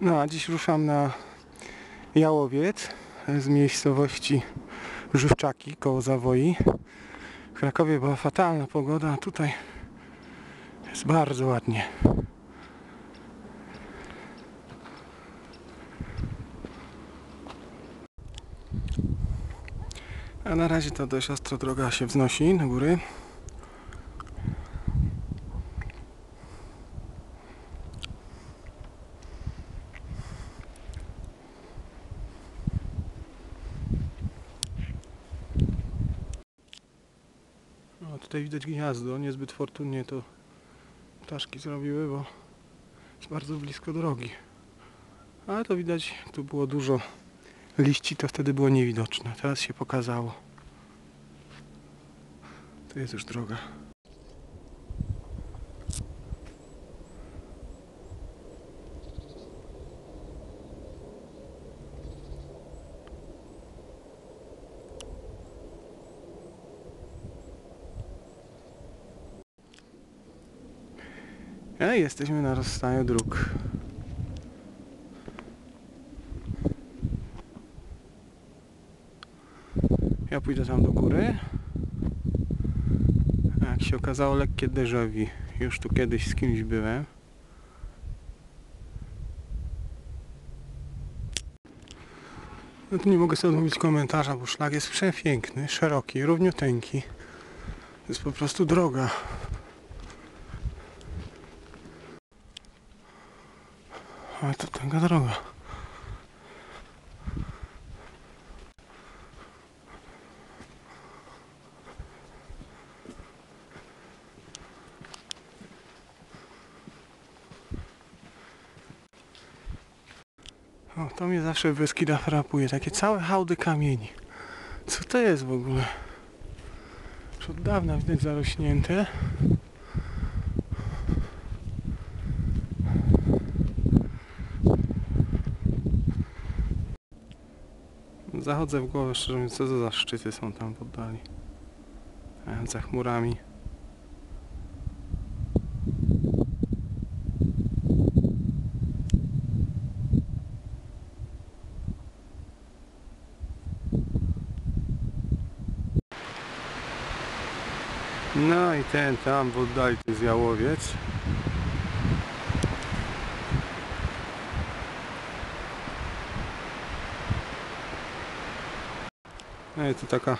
No a dziś ruszam na Jałowiec z miejscowości Żywczaki koło Zawoi. W Krakowie była fatalna pogoda, a tutaj jest bardzo ładnie. A na razie to dość ostro droga się wznosi na góry. O, tutaj widać gniazdo, niezbyt fortunnie to ptaszki zrobiły, bo jest bardzo blisko drogi. Ale to widać, tu było dużo liści, to wtedy było niewidoczne. Teraz się pokazało. Tu jest już droga. A jesteśmy na rozstaniu dróg. Ja pójdę tam do góry. Jak się okazało, lekkie vu. Już tu kiedyś z kimś byłem. No tu nie mogę sobie odmówić komentarza, bo szlak jest przepiękny, szeroki, równiuteńki. To jest po prostu droga. Ale to taka droga. O, to mnie zawsze w Beskidach frapuje. Takie całe hałdy kamieni. Co to jest w ogóle? Już od dawna widać zarośnięte. Zachodzę w głowę, szczerze mówiąc, co za szczyty są tam w oddali. Za chmurami. No i ten tam w oddali to jest jałowiec. I tu taka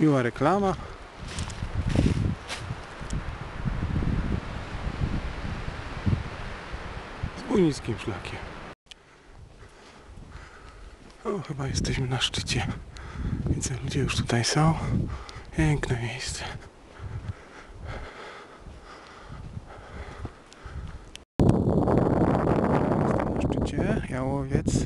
miła reklama. Z bunickim szlakiem. O, chyba jesteśmy na szczycie. Widzę, ludzie już tutaj są. Piękne miejsce. Na szczycie, Jałowiec.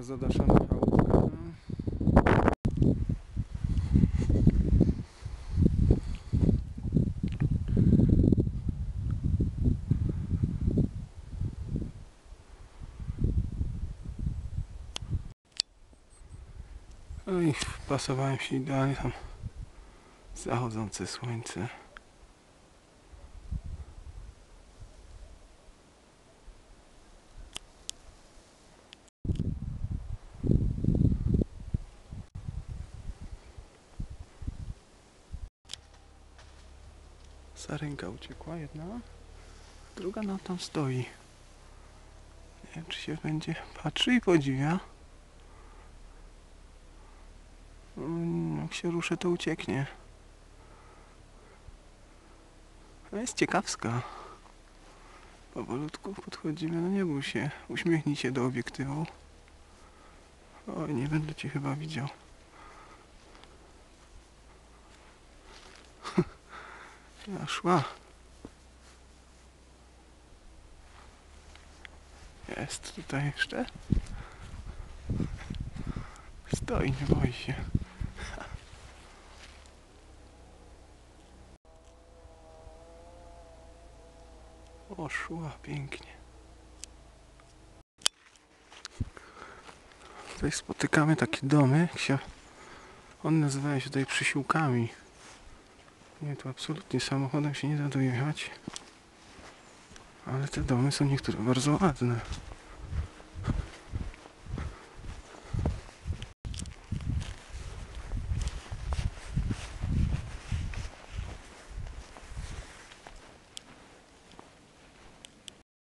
Taka zadaszana chałupka. No i wpasowałem się idealnie tam zachodzące słońce. Sarenka uciekła jedna, druga nam tam stoi. Nie wiem czy się będzie patrzy i podziwia. Mm, Jak się ruszę, to ucieknie. A jest ciekawska. Powolutku podchodzimy, no nie bój się. Uśmiechnij się do obiektywu. Oj, nie będę cię chyba widział. Ja szła. Jest tutaj jeszcze. Stoi, nie boi się. Poszła pięknie. Tutaj spotykamy takie domy, jak się... one nazywają się tutaj przysiłkami. Nie, tu absolutnie samochodem się nie da dojechać. Ale te domy są niektóre bardzo ładne.